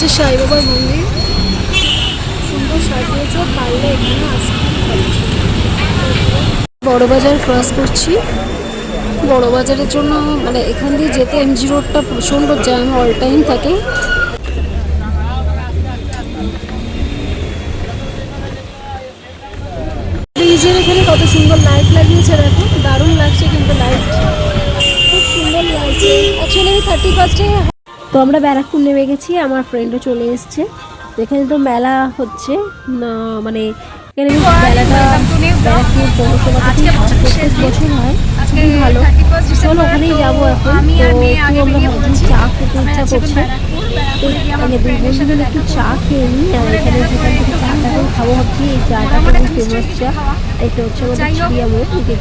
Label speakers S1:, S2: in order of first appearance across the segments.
S1: হচ্ছে সাই বাবার মন্দির। সুন্দর সাজিয়েছে, পারলে এখানে আসতে বড় বাজার ক্রস করছি। বড় বাজারের জন্য মানে এখান দিয়ে যেতে এমজি রোডটা প্রচণ্ড জ্যাম অল টাইম থাকে। ব্রিজের এখানে কত সুন্দর লাইট লাগিয়েছে, দেখো। দারুণ লাগছে কিন্তু লাইট খুব সুন্দর লাগছে অ্যাকচুয়ালি আমি থার্টি ফার্স্টে তো আমরা ব্যারাকপুর নেমে গেছি আমার ফ্রেন্ডও চলে এসছে। এখানে তো মেলা হচ্ছে মানে এখানে মেলাটা ব্যারাকপুর পৌরসভা প্রত্যেক বছর হয় খুবই ভালো। চলো ওখানেই যাব এখন। তো একটু আমরা ভাবছি চা খেতে ইচ্ছা করছে। মানে দুই বন্ধু মিলে একটু চা খেয়ে নিই আর এখানে যেখান থেকে চাটা করে খাব। ভাবছি এই চাটা খুবই ফেমাস চা। এটা হচ্ছে আমাদের চিড়িয়া মোড় যে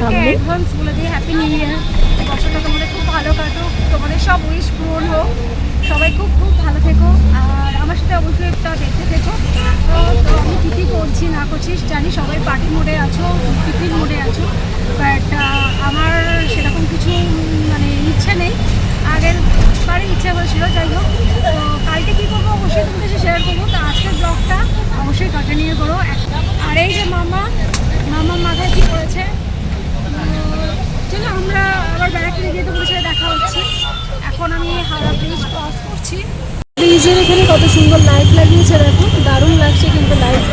S1: সামনে
S2: অ্যাডভান্স বলে দিই হ্যাপি নিউ ইয়ার বছরটা তোমাদের খুব ভালো কাটুক তোমাদের সব উইশ পূরণ হোক। সবাই খুব খুব ভালো থেকো। আর আমার সাথে অবশ্যই একটা দেখতে থেকো। তো আমি কী কী করছি, না করছিস জানি সবাই পার্টি মোডে আছো টিফিন মোডে আছো। বাট আমার সেরকম কিছু মানে ইচ্ছে নেই। আগের বারে ইচ্ছে হয়েছিল, যাই হোক তো কালকে কী করব অবশ্যই তোমাদের সাথে শেয়ার করব তো আজকের ব্লগটা অবশ্যই কন্টিনিউ করো আর এই যে মামা মামা মাথায় কী করেছে চলো আমরা আবার ব্যারাকপুরে গিয়ে তোমাদের সাথে দেখা হচ্ছে এখন আমি হাওড়া ব্রিজ ক্রস করছি
S1: ব্রিজের এখানে কত সুন্দর লাইট লাগিয়েছে দেখো। দারুণ লাগছে কিন্তু লাইট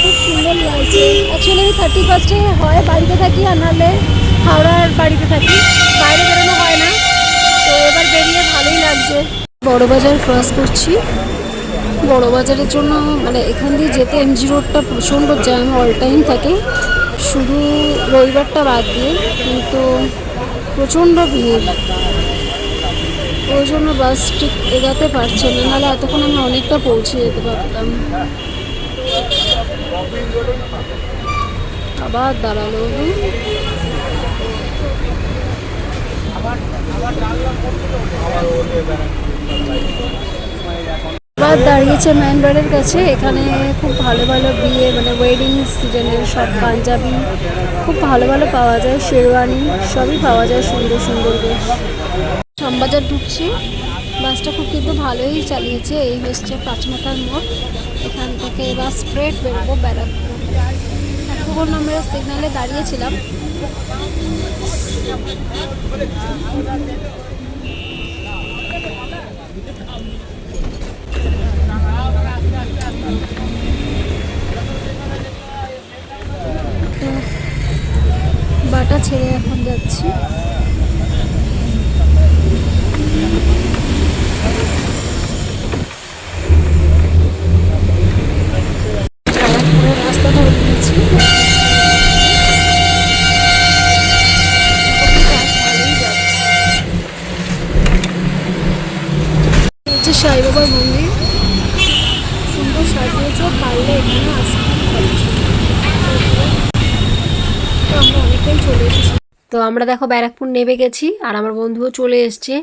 S1: খুব সুন্দর লাগছে অ্যাকচুয়ালি আমি থার্টি ফার্স্টে হয় বাড়িতে থাকি আর নাহলে হাওড়ার বাড়িতে থাকি। বাইরে বেরোনো হয় না। তো এবার বেরিয়ে ভালোই লাগছে। বড় বাজার ক্রস করছি। বড় বাজারের জন্য মানে এখান দিয়ে যেতে এমজি রোডটা প্রচণ্ড জ্যাম অল টাইম থাকে। শুধু রবিবারটা বাদ দিয়ে কিন্তু প্রচণ্ড ভিড়। ওই জন্য বাস ঠিক এগাতে পারছে না, নাহলে এতক্ষণ আমি অনেকটা পৌঁছে যেতে পারতাম। আবার দাঁড়াল। আবার দাঁড়িয়েছে ম্যান রোডের কাছে, এখানে খুব ভালো ভালো বিয়ে মানে ওয়েডিং সিজনের সব পাঞ্জাবি খুব ভালো ভালো পাওয়া যায়, শেরওয়ানি সবই পাওয়া যায় সুন্দর সুন্দর বেশ। শ্যামবাজার ঢুকছি। বাসটা খুব কিন্তু ভালোই চালিয়েছে এই হচ্ছে পাঁচমাথার মোড়। এখান থেকে এবার স্ট্রেট বেরোবো ব্যারাকপুর। এখন আমরা সিগনালে দাঁড়িয়েছিলাম। তো বাটা ছেড়ে এখন যাচ্ছি ব্যারাকপুরের রাস্তা ধরে নিয়েছি হচ্ছে সাই বাবার মন্দির। সুন্দর সাজিয়েছে পারলে এখানে আসতে আমরা অনেকটাই চলে এসেছি। তো আমরা দেখো ব্যারাকপুর নেমে গেছি, আর আমার বন্ধুও চলে এসছে।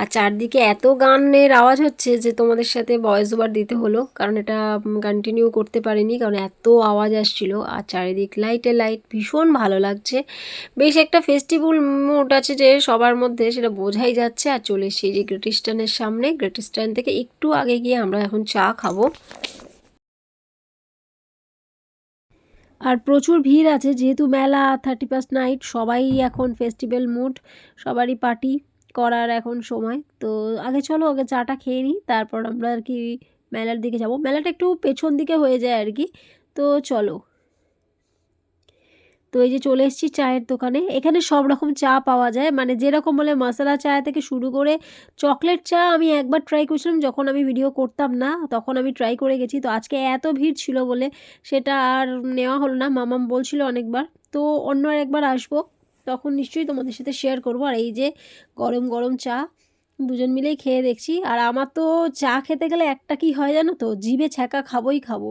S1: আর চারদিকে এত গানের আওয়াজ হচ্ছে যে তোমাদের সাথে ভয়েস ওভার দিতে হলো, কারণ এটা কন্টিনিউ করতে পারিনি, কারণ এত আওয়াজ আসছিল। আর চারিদিক লাইটে লাইট ভীষণ ভালো লাগছে। বেশ একটা ফেস্টিভ্যাল মুড আছে যে সবার মধ্যে, সেটা বোঝাই যাচ্ছে। আর চলে এসেছি যে গ্রেট ইস্টার্নের সামনে। গ্রেট ইস্টার্ন থেকে একটু আগে গিয়ে আমরা এখন চা খাব। আর প্রচুর ভিড় আছে, যেহেতু মেলা থার্টি ফার্স্ট নাইট সবাই এখন ফেস্টিভ্যাল মুড সবারই পার্টি করার এখন সময়। তো আগে চলো, আগে চাটা খেয়ে নিই, তারপর আমরা আর কি মেলার দিকে যাব। মেলাটা একটু পেছন দিকে হয়ে যায় আর কি। তো চলো। তো এই যে চলে এসেছি চায়ের দোকানে। এখানে সব রকম চা পাওয়া যায়। মানে যেরকম বলে মশলা চা থেকে শুরু করে চকলেট চা আমি একবার ট্রাই করেছিলাম, যখন আমি ভিডিও করতাম না, তখন আমি ট্রাই করে গেছি। তো আজকে এত ভিড় ছিল বলে সেটা আর নেওয়া হলো না, মামাম বলছিল অনেকবার। তো অন্য একবার আসব, তখন নিশ্চয়ই তোমাদের সাথে শেয়ার করব। আর এই যে গরম গরম চা, দুজন মিলেই খেয়ে দেখছি। আর আমার তো চা খেতে গেলে একটা কি হয় জানো তো, জিভে ছ্যাঁকা খাবোই খাব।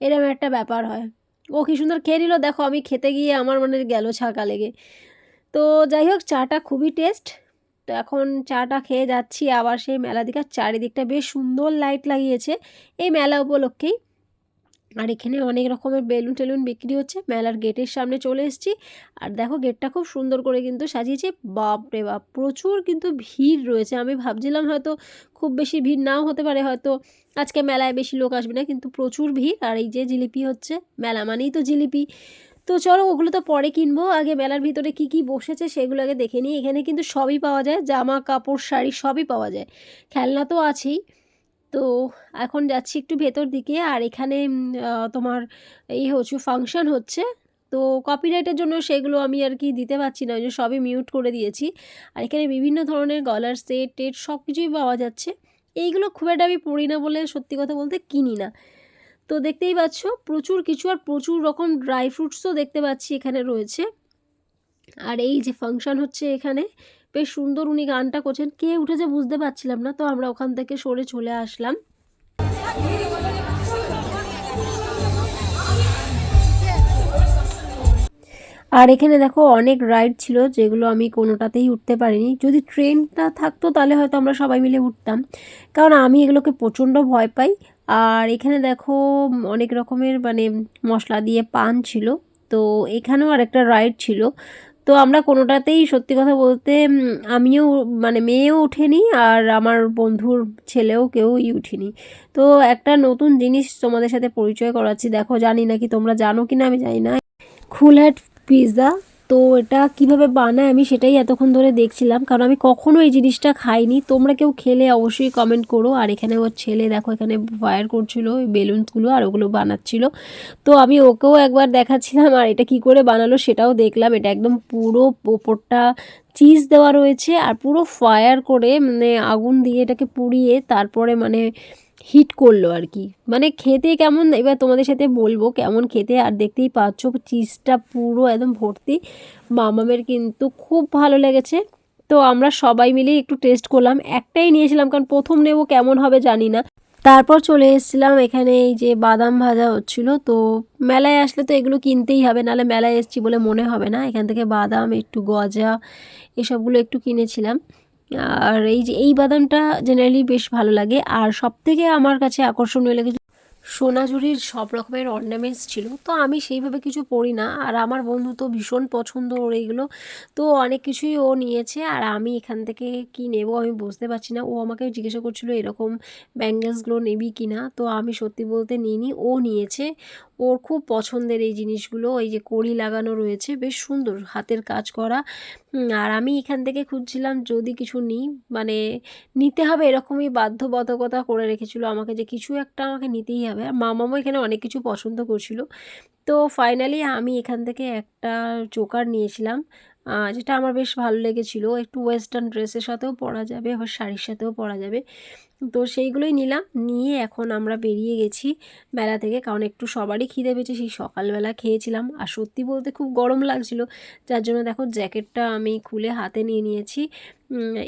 S1: এরকম একটা ব্যাপার হয়। ও কি সুন্দর খেয়ে নিল? দেখো, আমি খেতে গিয়ে আমার মানে গেল ছাকা লেগে। তো যাই হোক, চাটা খুবই টেস্ট তো এখন চাটা খেয়ে যাচ্ছি। আবার সেই মেলা দিকে আর চারিদিকটা বেশ সুন্দর লাইট লাগিয়েছে। এই মেলা উপলক্ষেই। আর এখানে অনেক রকমের বেলুন টেলুন বিক্রি হচ্ছে। মেলার গেটের সামনে চলে এসেছি। আর দেখো গেটটা খুব সুন্দর করে কিন্তু সাজিয়েছে। বাপ রে বাপ, প্রচুর কিন্তু ভিড় রয়েছে। আমি ভাবছিলাম হয়তো খুব বেশি ভিড় নাও হতে পারে, হয়তো আজকে মেলায় বেশি লোক আসবে না, কিন্তু প্রচুর ভিড়। আর এই যে জিলিপি হচ্ছে, মেলা মানেই তো জিলিপি। তো চলো ওগুলো তো পরে কিনবো। আগে মেলার ভিতরে কি কি বসেছে সেগুলো আগে দেখে নিই। এখানে কিন্তু সবই পাওয়া যায়, জামা, কাপড়, শাড়ি সবই পাওয়া যায়। খেলনা তো আছেই। তো এখন যাচ্ছি একটু ভেতর দিকে আর এখানে তোমার এই হচ্ছে ফাংশন হচ্ছে। তো কপিরাইটের জন্য সেগুলো আমি আর কি দিতে পারছি না, ওই জন্য সবই মিউট করে দিয়েছি। আর এখানে বিভিন্ন ধরনের গলার সেট টেট সব কিছুই পাওয়া যাচ্ছে। এইগুলো খুব একটা আমি পড়ি না বলে সত্যি কথা বলতে কিনি না। তো দেখতেই পাচ্ছ, প্রচুর কিছু আর প্রচুর রকম ড্রাই ফ্রুটসও দেখতে পাচ্ছি এখানে রয়েছে। আর এই যে ফাংশন হচ্ছে এখানে বেশ সুন্দর উনি গানটা করছেন। কে উঠেছে বুঝতে পারছিলাম না, তো আমরা ওখান থেকে সরে চলে আসলাম। আর এখানে দেখো অনেক রাইড ছিল, যেগুলো আমি কোনোটাতেই উঠতে পারিনি। যদি ট্রেনটা থাকতো তাহলে হয়তো আমরা সবাই মিলে উঠতাম। কারণ আমি এগুলোকে প্রচণ্ড ভয় পাই। আর এখানে দেখো অনেক রকমের মানে মশলা দিয়ে পান ছিল। তো এখানেও আরেকটা রাইড ছিল। তো আমরা কোনোটাতেই সত্যি কথা বলতে আমিও মানে মেয়েও উঠেনি আর আমার বন্ধুর ছেলেও কেউই উঠিনি। তো একটা নতুন জিনিস তোমাদের সাথে পরিচয় করাচ্ছি। দেখো, জানি নাকি তোমরা জানো কি না আমি জানি না। খুলহাট পিৎজা তো এটা কীভাবে বানায় আমি সেটাই এতক্ষণ ধরে দেখছিলাম। কারণ আমি কখনো এই জিনিসটা খাইনি। তোমরা কেউ খেলে অবশ্যই কমেন্ট করো। আর এখানে ওর ছেলে দেখো, এখানে ফায়ার করছিল, ওই বেলুনসগুলো আর ওগুলো বানাচ্ছিল। তো আমি ওকেও একবার দেখাচ্ছিলাম আর এটা কি করে বানালো সেটাও দেখলাম। এটা একদম পুরো ওপরটা চিজ দেওয়া রয়েছে। আর পুরো ফায়ার করে মানে আগুন দিয়ে এটাকে পুড়িয়ে তারপরে মানে হিট করল আর কি। মানে খেতে কেমন, এবার তোমাদের সাথে বলব কেমন খেতে। আর দেখতেই পাচ্ছ চিজটা পুরো একদম ভর্তি। মামামের কিন্তু খুব ভালো লেগেছে। তো আমরা সবাই মিলে একটু টেস্ট করলাম। একটাই নিয়েছিলাম, কারণ প্রথম নেব কেমন হবে জানি না। তারপর চলে এসেছিলাম এখানে এই যে বাদাম ভাজা হচ্ছিল। তো মেলায় আসলে তো এগুলো কিনতেই হবে, নাহলে মেলায় এসেছি বলে মনে হবে না। এখান থেকে বাদাম, একটু গজা, এসবগুলো একটু কিনেছিলাম। আর এই যে এই বাদামটা জেনারেলি বেশ ভালো লাগে। আর সব থেকে আমার কাছে আকর্ষণীয় লেগেছে সোনাঝুরির সব রকমের অর্নামেন্টস ছিল। তো আমি সেইভাবে কিছু পড়ি না। আর আমার বন্ধু তো ভীষণ পছন্দ ওর এইগুলো। তো অনেক কিছুই ও নিয়েছে আর আমি এখান থেকে কি নেব আমি বুঝতে পারছি না। ও আমাকে জিজ্ঞাসা করছিল এরকম ব্যাঙ্গেলসগুলো নিবি কি না? তো আমি সত্যি বলতে নিইনি, ও নিয়েছে। ওর খুব পছন্দের এই জিনিসগুলো, এই যে কড়ি লাগানো রয়েছে, বেশ সুন্দর হাতের কাজ করা। আর আমি এখান থেকে খুঁজছিলাম যদি কিছু নিই মানে নিতে হবে এরকমই বাধ্যবাধকতা করে রেখেছিল আমাকে যে কিছু একটা আমাকে নিতেই হবে আর মামামও এখানে অনেক কিছু পছন্দ করছিল। তো ফাইনালি আমি এখান থেকে একটা চোকার নিয়েছিলাম যেটা আমার বেশ ভালো লেগেছিলো। একটু ওয়েস্টার্ন ড্রেসের সাথেও পরা যাবে, আবার শাড়ির সাথেও পরা যাবে। তো সেইগুলোই নিলাম। নিয়ে এখন আমরা বেরিয়ে গেছি বেলা থেকে, কারণ একটু সবারই খিদে পেয়েছে, সেই সকালবেলা খেয়েছিলাম। আর সত্যি বলতে খুব গরম লাগছিল, যার জন্য দেখো জ্যাকেটটা আমি খুলে হাতে নিয়ে নিয়েছি।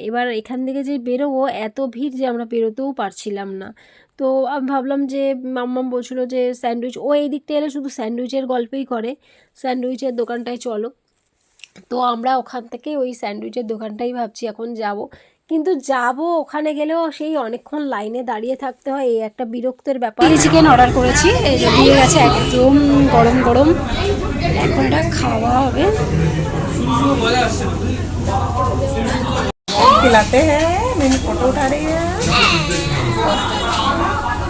S1: এবার এখান থেকে যে বেরোবো, এত ভিড় যে আমরা বেরোতেও পারছিলাম না। তো আমি ভাবলাম যে মাম্মাম বলছিল যে স্যান্ডউইচ ও এই দিকটা এলে শুধু স্যান্ডউইচের গল্পই করে স্যান্ডউইচের দোকানটায় চলো তো আমরা ওখান থেকে ওই স্যান্ডউইচের দোকানটাই ভাবছি এখন যাব কিন্তু যাব ওখানে গেলেও সেই অনেকক্ষণ লাইনে দাঁড়িয়ে থাকতে হয় এই একটা বিরক্তের ব্যাপার
S2: চিলি চিকেন অর্ডার করেছি এই যে দিয়ে গেছে একদম গরম গরম এখন এটা খাওয়া হবে
S3: खिलाते हैं मैंने फोटो उठा रही है
S2: এটাই ভালো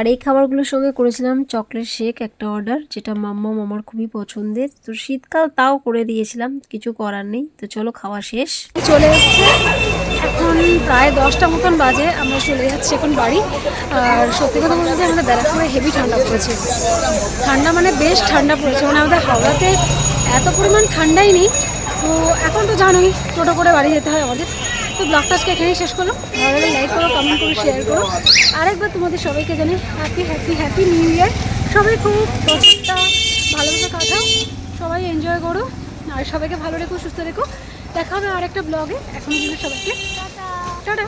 S1: আর এই খাবারগুলোর সঙ্গে করেছিলাম চকলেট শেক একটা অর্ডার, যেটা মাম্মা মামার খুবই পছন্দের। তো শীতকাল তাও করে দিয়েছিলাম, কিছু করার নেই। তো চলো খাওয়া শেষ।
S2: চলে এসছে। এখন প্রায় দশটা মতন বাজে, আমরা চলে যাচ্ছি এখন বাড়ি। আর সত্যি কথা বলতে আমাদের ব্যারাকপুরে হেভি ঠান্ডা পড়েছে। ঠান্ডা মানে বেশ ঠান্ডা পড়েছে। মানে আমাদের হাওড়াতে এত পরিমাণ ঠান্ডাই নেই। তো এখন তো জানোই, টোটো করে বাড়ি যেতে হয় আমাদের। তো ব্লগটা আজকে এখানেই শেষ করল ভালো লাগলে লাইক করো কমেন্ট করো শেয়ার করো। আরেকবার তোমাদের সবাইকে জানি happy happy happy new year সবাই খুব বছরটা ভালোভাবে কাটাও, সবাই এনজয় করো, আর সবাইকে ভালো রেখো, সুস্থ রেখো। দেখা হবে আর একটা ব্লগে এখন সবাইকে টাটা।